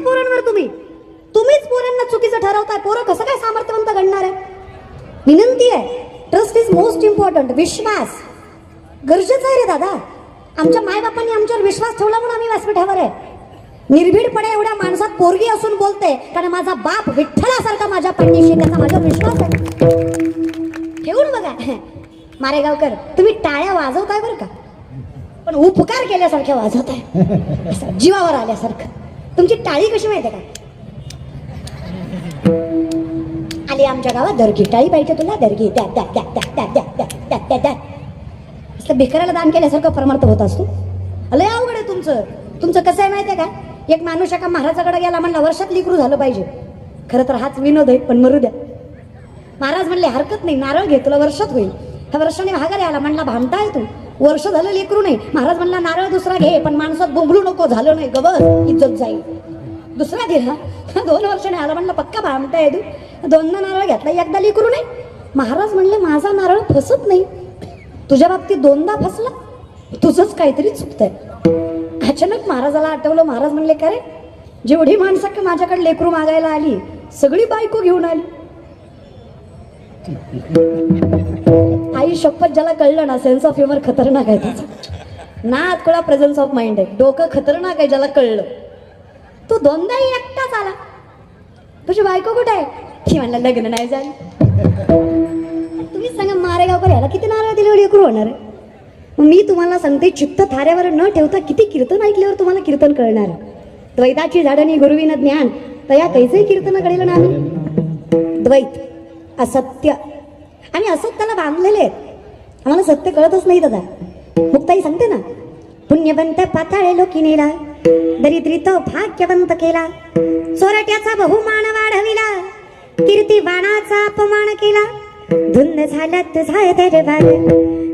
पोरांवर तुम्ही? तुम्हीच पोरांना चुकीचं ठरवताय. पोरं कसं काय सामर्थ्यवंत घडणार आहे? विनंती आहे. ट्रस्ट इज मोस्ट इम्पॉर्टंट विश्वास. गरजेचं आहे रे दादा. आमच्या मायबापांनी आमच्यावर विश्वास ठेवला म्हणून आम्ही व्यासपीठावर आहे. निर्भीडपणे एवढ्या माणसात पोरगी असून बोलते कारण माझा बाप विठ्ठलासारखा माझ्या पाठीशी त्याचा माझा विश्वास आहे. ठेवून बघा. मारेगावकर तुम्ही टाळ्या वाजवताय बरं का? पण उपकार केल्यासारख्या वाजवताय. जीवावर आल्यासारखं. तुमची टाळी कशी माहिती का? आली आमच्या गावात दर्गी टाळी पाहिजे तुला दर्गी द्या द्या त्या त्या त्या द्या त्या त्या त्या त्या असं भिकाऱ्याला दान केल्यासारखं परमार्थ होत असतो. लय अवघड आहे तुमचं. तुमचं कसं आहे माहिती आहे का? एक माणूस एका महाराजाकडे गेला म्हणला वर्षात लिकरू झालं पाहिजे. खरं तर हाच विनोद आहे पण मरू द्या. महाराज म्हणले हरकत नाही नारळ घे तुला वर्षात होईल. ह्या वर्षाने भागार आला म्हणला भांडता आहे तू. वर्ष झालं लेकरू नाही. महाराज म्हणला नारळ दुसरा घे पण माणसात बोंबलू नको झालं नाही गबर इज्जत जाईल. दुसरा दिला दोन वर्षाने आला म्हणलं पक्का भामटा तू. दोनदा नारळ घेतला एकदा लेकरू नाही. महाराज म्हणले माझा नारळ फसत नाही. तुझ्या बाबतीत दोनदा फसला. तुझंच काहीतरी चुकतंय. अचानक महाराजाला आठवलं महाराज म्हणले का रे? जेवढी माणसं की माझ्याकडे लेकरू मागायला आली सगळी बायको घेऊन आली. आई शपथ ज्याला कळलं ना सेन्स ऑफ ह्युमर खतरनाक आहे त्याचा. ना थोडा प्रेझन्स ऑफ माइंड आहे. डोकं खतरनाक आहे ज्याला कळलं. तो दोनदाही एकटाच आला. तुझी बायको कुठे आहे? ती म्हणला लग्न नाही झालं. तुम्ही सांगा मारेगावकर याला किती नारळ दिले एवढी एकरू होणार आहे? मग मी तुम्हाला सांगते चित्त थाऱ्यावर न ठेवता किती कीर्तन ऐकल्यावर तुम्हाला कीर्तन कळणार आहे. द्वैताची झाडणी गुरुवीनं ज्ञान तया कैसे कीर्तन कळेल ना द्वैत. असत्य. आम्ही असत्याला बांधलेले आहेत. आम्हाला सत्य कळतच नाही दादा. मुक्ताई सांगते ना पुण्यवंत पाताळे लोकी नेला दरिद्री तो भाग्यवंत केला चोरट्याचा बहुमान वाढविला कीर्ती बाणाचा अपमान केला. धुंद झाला तुझा दरबार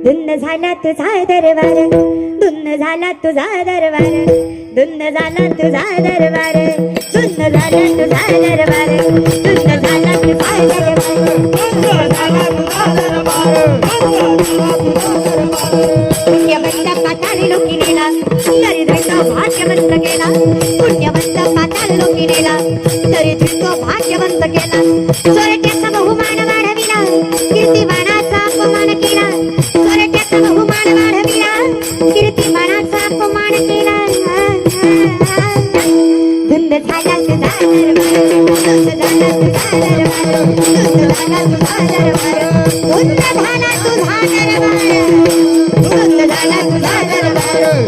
धुंद झाला तुझा दरबार धुंद झाला तुझा दरबार धुंद झाला तुझा दरबार धुंद झाला तुझा दरबार धुंद झाला तुझा तो भाग्यवंत केला. चोरट्याचा बहुमान वाढविला. कीर्तिमानाचा अपमान केला. चोरट्याचा बहुमान वाढविला. कीर्तिमानाचा अपमान केला. धुंद झाला तुझा दरबार धुंद झाला तुझा दरबार धुंद झाला तुझा दरबार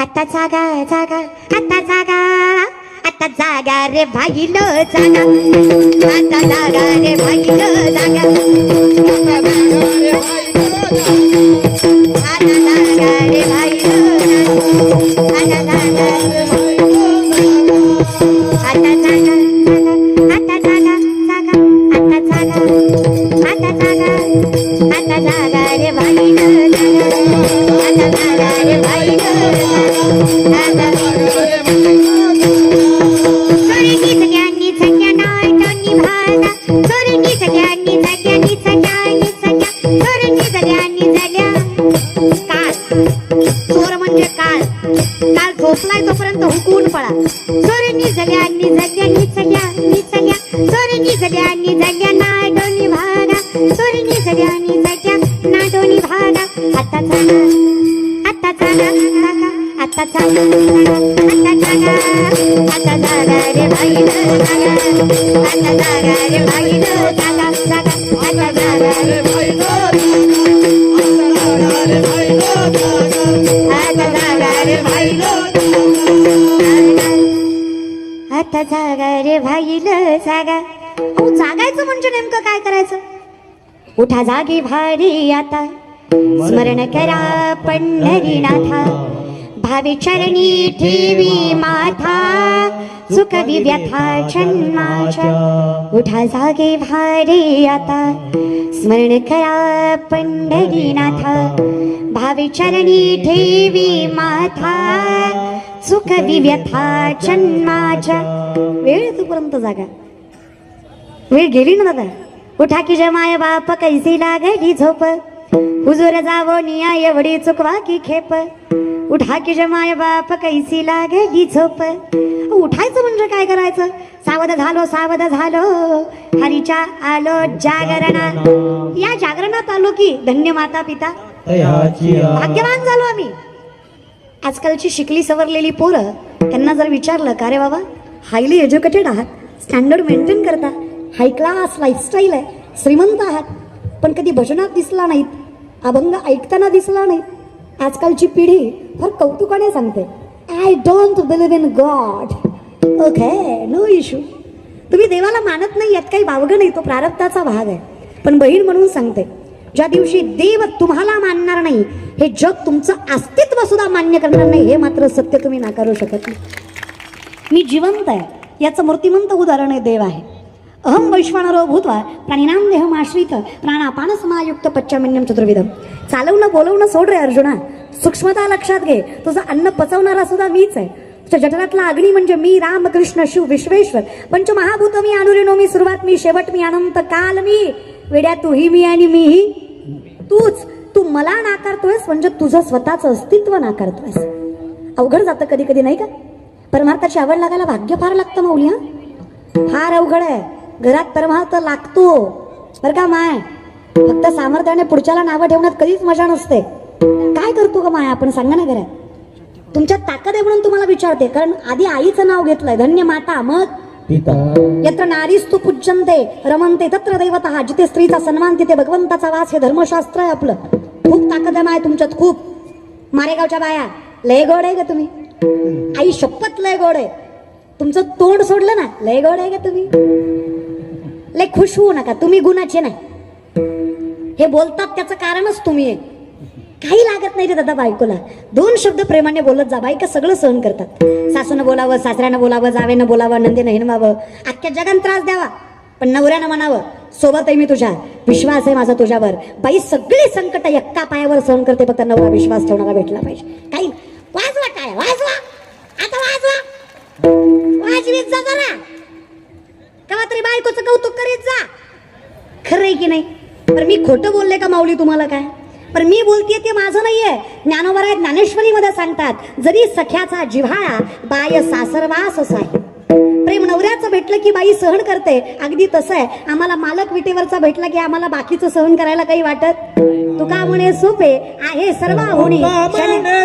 आता जागा जागा आता जागा आता जागा रे भाईल जागा. आता जागा रे भाईल जागा. आता जागा रे भाईल आता जागा. आता जागा आता सगळ्यांनी जग्या नाटोनी भागा. चोरीनी सगळ्यांनी जग्या नाटोनी भागा. आता जागा आता जागा आता जागा आता जागा आता जागा रे भाई जागा आता जागा रे भाई जागा जागा. आता जागा रे भाई आता जागा रे भाई आता जागा रे भाईल जागा. तू जागायचं म्हणजे नेमकं काय करायचं? उठा जागी भारी आता. स्मरण करा पंढरीनाथा. भावी चरणी ठेवी माथा. सुख व्यथा जन्माच्या उठा जागे भारी आता. स्मरण करा पंढरीनाथा. भावी चरणी ठेवी माथा. सुख व्यथा जन्माच्या वेळ तोपर्यंत जागा. वेळ गेली ना दादा? उठा की जमाय बाप कैसी लागली झोप? हुजूर जावो निया एवढी चुकवा की खेप? उठा की जमाय बाप कैसी लागली झोप? उठायचं म्हणजे काय करायचं? सावध झालो सावध झालो. हरीच्या आलो जागरणा. या जागरणात आलो की धन्य माता पिता. भाग्यवान झालो आम्ही. आजकालची शिकली सवरलेली पोरं त्यांना जर विचारलं का रे बाबा? हायली एज्युकेटेड आहात? स्टँडर्ड मेंटेन करता? हाय क्लास लाईफस्टाईल आहे. श्रीमंत आहात. पण कधी भजनात दिसला नाहीत. अभंग ऐकताना दिसला नाही. आजकालची पिढी फार कौतुकाने सांगते. I don't believe in God okay no issue तुम्ही देवाला मानत नाही यात काही वावगं नाही. तो प्रारब्धाचा भाग आहे. पण बहीण म्हणून सांगते ज्या दिवशी देव तुम्हाला मानणार नाही हे जग तुमचं अस्तित्व सुद्धा मान्य करणार नाही हे मात्र सत्य तुम्ही नाकारू शकत नाही. मी जिवंत आहे. याचं मूर्तिमंत उदाहरण आहे देव आहे. अहम वैश्वानरो भूतवा प्राणिनाम देहम आश्रित प्राणापान समायुक्त पच्चामिन्यम चतुर्विधम। चालवणं बोलवणं सोड रे अर्जुना। सूक्ष्मता लक्षात घे। तुझं अन्न पचवणारा सुद्धा मीच आहे। तुझ्या जठरातला अग्नी म्हणजे मी राम कृष्ण शिव विश्वेश्वर। पंचमहाभूत मी अनुरेनो मी सुरुवात मी शेवट मी अनंत काल मी। वेड्या तूही मी आणि मीही तूच तू मला नाकारतोयस म्हणजे तुझं स्वतःचं अस्तित्व नाकारतोयस। अवघड जातं कधी कधी नाही का? परमार्थाची आवड लागायला भाग्य फार लागतं मौली हा? फार अवघड आहे. घरात परमार्थ लागतो. बरं का माय? फक्त सामर्थ्याने पुढच्याला नावं ठेवण्यात कधीच मजा नसते. काय करतो का माय आपण? सांगा ना घरात तुमच्यात ताकद आहे म्हणून तुम्हाला विचारते. कारण आधी आईचं नाव घेतलंय. धन्य माता मग? यत्र नारीस्तु पूज्यंते रमनते तत्र दैवतः जिथे स्त्रीचा सन्मान तिथे भगवंताचा वास हे धर्मशास्त्र आहे आपलं. खूप ताकद आहे तुमच्यात खूप. मारेगावच्या बाया लय गोड आहे का तुम्ही. आई शपथ लय गोड आहे. तुमचं तोंड सोडलं ना लय गोड आहे का तुम्ही. लय खुश होऊ नका तुम्ही गुणाचे नाही. हे बोलतात त्याचं कारणच तुम्ही आहे. काही लागत नाही रे दादा बायकोला. दोन शब्द प्रेमाने बोलत जा बायका सगळं सहन करतात. सासूनं बोलावं सासऱ्यानं बोलावं जावेनं बोलावं नंदीनं हिनवावं अख्ख्या जगान त्रास द्यावा पण नवऱ्यानं म्हणावं सोबत आहे मी तुझ्या विश्वास आहे माझा तुझ्यावर. बाई सगळी संकट एक्का पायावर सहन करते फक्त नवरा विश्वास ठेवणारा भेटला पाहिजे. काही वाजवा काय? वाजवा? आता वाजवा? वाजवीत जा जरा. केव्हा तरी बायकोचं कौतुक करीत जा. खरंय की नाही? तर मी खोटं बोलले का माऊली तुम्हाला काय? पण मी बोलतेय ते माझं नाहीये. ज्ञानोबराय ज्ञानेश्वरीमध्ये सांगतात जरी सख्याचा जिव्हाळा बाय सासरवास असा आहे. प्रेम नवऱ्याचं भेटलं की बाई सहन करते अगदी तसं आहे. आम्हाला मालक विटेवरचा भेटला की आम्हाला बाकीचं सहन करायला काही वाटत? तू का म्हणे सोपे आहे सर्व होणी शहाणा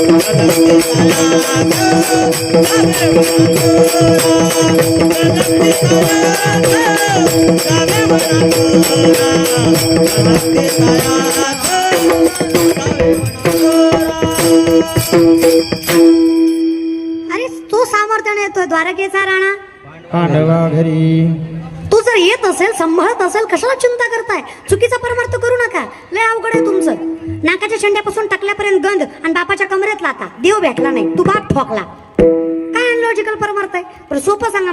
अरे तो सामर्थ्याने येतोय द्वारकेचा राणा. पांडवा घरी. तू जर येत असेल सांभाळत असेल कशाला चिंता करताय? चुकीचा परमार्थ करू नका. लय अवघड आहे तुमचं. नाकाच्या शेंड्यापासून टाकल्यापर्यंत गंध आणि बापाच्या कमरेत लाता देव भेटला नाही. तू बाप ठोकला. काय अनलॉजिकल परमार्थ आहे? सोपं सांगा